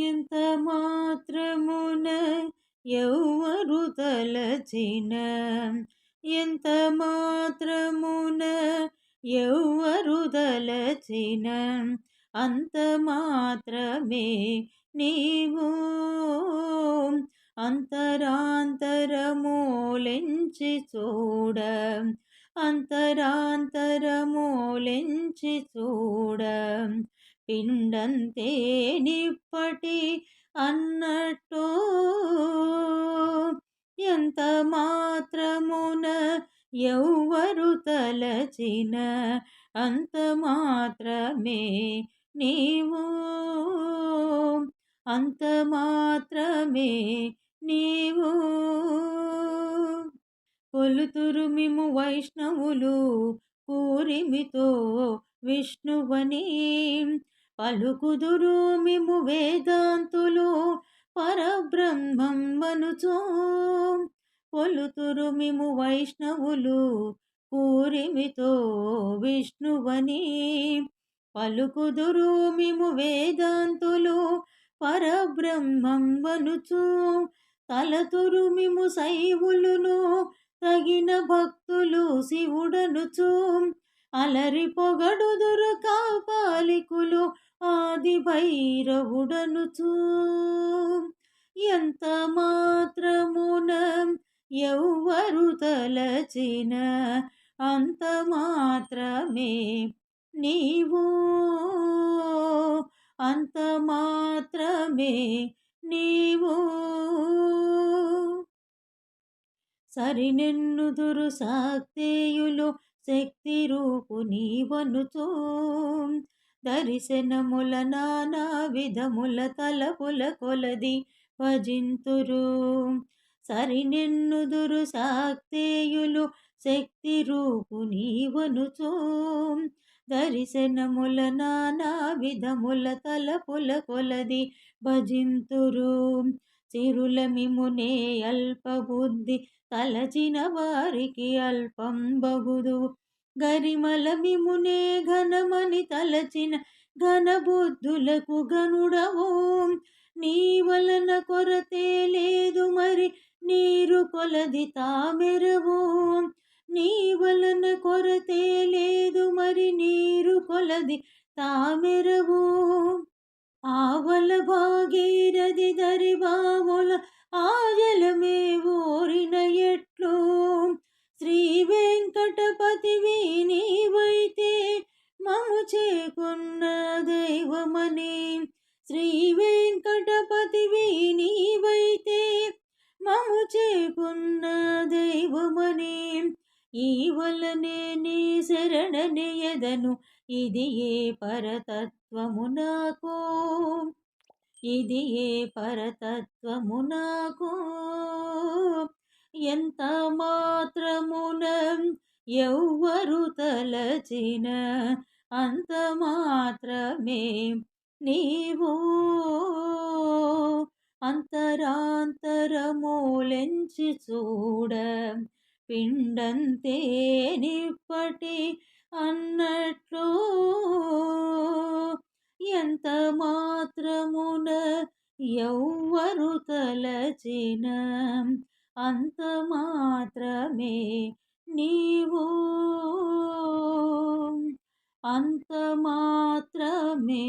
ఎంత మాత్రమున ఎవరు తలచిన ఎంత మాత్రమున ఎవరు తలచిన అంత మాత్రమే నీవు అంతరాంతరమూలెంచి చూడ అంతరాంతరమూలెంచి చూడ పిండంతే నిప్పటి అన్నట్టు. ఎంత మాత్రమున ఎవ్వరు తలచిన అంత మాత్రమే నీవు. అంత మాత్రమే నీవు. కొలుతురు మిము వైష్ణవులు పూరిమితో విష్ణువని. పలుకుదురు మిము వేదాంతులు పరబ్రహ్మం మనుచో కొలుతురు మిము వైష్ణవులు పూరిమితో విష్ణువని. పలుకుదురు మిము వేదాంతులు పరబ్రహ్మం వనుచు తలతురు మిము శైవులును తగిన భక్తులు శివుడనుచు. అలరి పొగడుదురు కాపాలికులు ఆది భైరవుడనుచు. ఎంత మాత్రమున ఎవ్వరు తలచిన అంత మాత్రమే నీవు. అంత మాత్రమే నీవు. దురు సాక్తేయులు శక్తి రూపు నీవనుచూ. దర్శనముల నానా విధముల తలపుల కొలది భజింతురు. సరినెన్నుదురు సాక్తేయులు శక్తి రూపు నీవనుచూ. దర్శనముల నానా విధముల తలపుల కొలది భజింతురు. చిరుల మిమునే అల్పబుద్ధి తలచిన వారికి అల్పం బగుదు గరిమల మిమునే ఘనమని తలచిన ఘనబుద్ధులకు గనుడవు నీ వలన కొరతే లేదు మరి నీరు కొలది తామెరవు. నీ వలన కొరతే లేదు మరి నీరు కొలది తామెరవు. ఆవల భాగీరథి దరిబాముల ఆజలమే ఊరిన ఎట్లు. శ్రీ వెంకటపతి నీవైతే మము చేకున్న దైవమని. శ్రీ వెంకటపతి నీవైతే మము చేకున్న దైవమని. ఈ వలనే నీ శరణనియదను ఇది ఏ పరతత్వము నాకు? ఇది ఏ పరతత్వము నాకు? ఎంత మాత్రమున ఎవ్వరు తలచిన? అంత మాత్రమే నీవు. అంతరాంతరములెంచి చూడ. పిండంతే నిప్పటి అన్నట్లు ఎంత మాత్రమున ఎవ్వరు తలచిన అంత మాత్రమే నీవు. అంత మాత్రమే